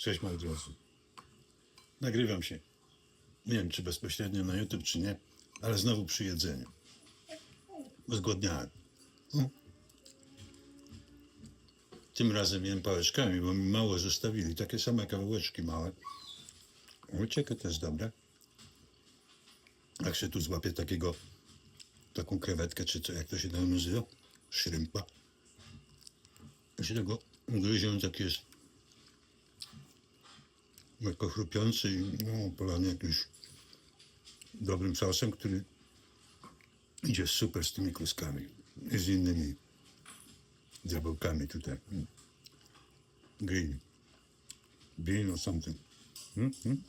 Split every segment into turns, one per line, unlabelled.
Cześć moi drodzy. Nagrywam się. Nie wiem, czy bezpośrednio na YouTube, czy nie, ale znowu przy jedzeniu. Zgłodniałem. Mm. Tym razem jem pałeczkami, bo mi mało zostawili. Takie same kawałeczki małe. To jest dobre. Jak się tu złapie takiego, taką krewetkę, czy co, jak to się tam nazywa? Szrympa. Jak się tego gryzie, on taki jest lekko chrupiący i no, polany jakimś dobrym sosem, który idzie super z tymi kluskami i z innymi diabełkami tutaj. Mm. Green. Bean or something. Hmm? Hmm?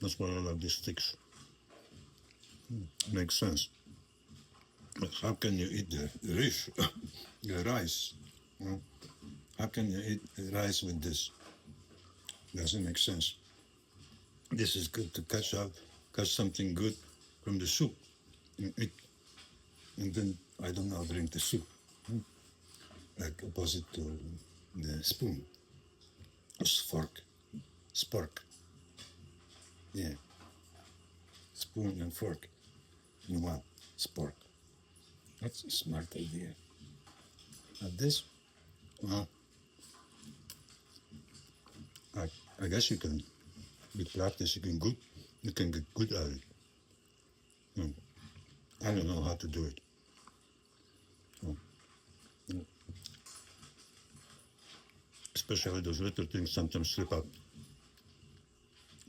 That's why I love these sticks. Hmm. Makes sense. But how can you eat the rice? the rice? Hmm? How can you eat rice with this? Doesn't make sense. This is good to catch up, catch something good from the soup. and. And then, I don't know, drink the soup. Hmm? Like opposite to the spoon. Or fork. Spork. Yeah. Spoon and fork in one. Spork. That's a smart idea. And this, well, I, I guess you can, with practice, you can good, you can get good at it. Hmm. I don't know how to do it. Hmm. Especially those little things sometimes slip up.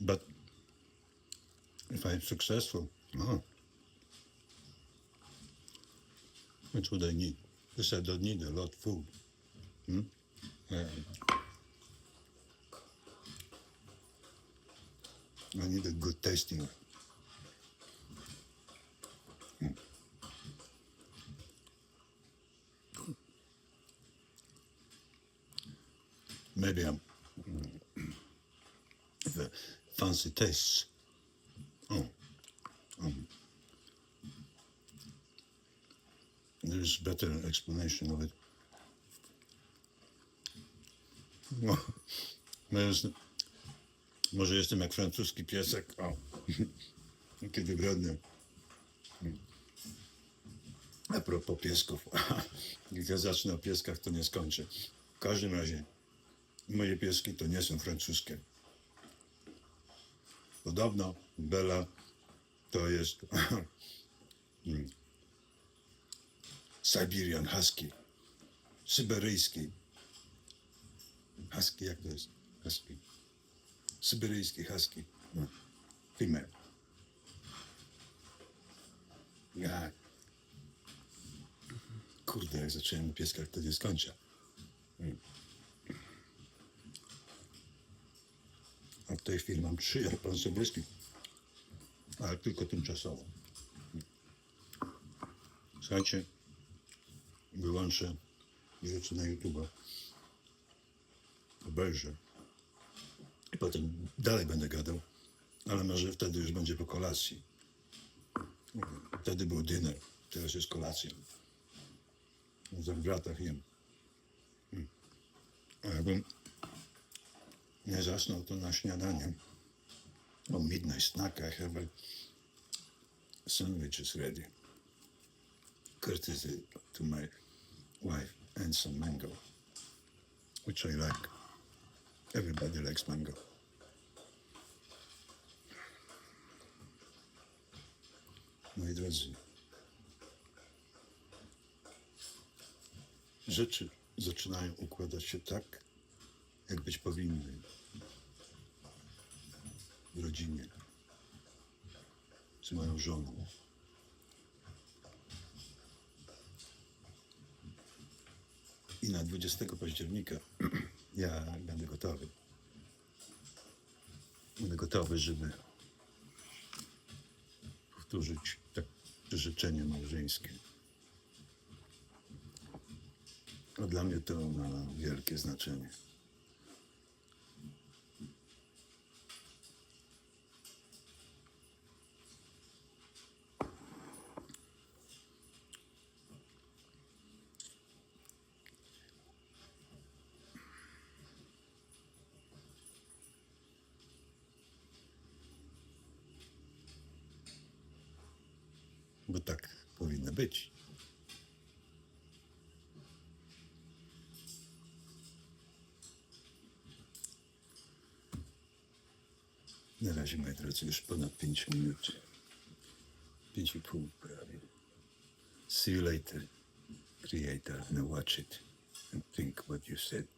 But if I'm successful, oh, that's what I need. Because I don't need a lot of food. Hmm? I need a good tasting. Maybe I'm the fancy tastes. Oh, um, there's better explanation of it. Jest, może jestem jak francuski piesek. O, kiedy brodny. A propos piesków. Jak ja zacznę o pieskach, to nie skończę. W każdym razie, moje pieski to nie są francuskie. Podobno Bella to jest Siberian Husky. Syberyjski. Husky, jak to jest? Husky. Syberyjski husky. No. Female. Ja. Kurde, jak zacząłem o pieskach, to nie skończę. Mm. A w tej chwili mam trzy japońskie pieski. Ale tylko tymczasowo. Słuchajcie, wyłączę i na YouTube. Obejrzę. Potem dalej będę gadał, ale może wtedy już będzie po kolacji. Wtedy był dinner, teraz jest kolacja. W Zagratach jem. Mm. A jakbym nie zasnął, to na śniadanie. O midnight snack, I have a sandwich is ready. Courtesy to my wife and some mango, which I like. Everybody likes mango. Moi drodzy, rzeczy zaczynają układać się tak, jak być powinny w rodzinie z moją żoną. I na 20 października ja będę gotowy. Będę gotowy, żeby powtórzyć tak życzenie małżeńskie. A dla mnie to ma wielkie znaczenie. Bo tak powinno być. Na razie, moi drodzy, już ponad 5 minut. 5,5 prawie. See you later, creator. Now watch it and think what you said.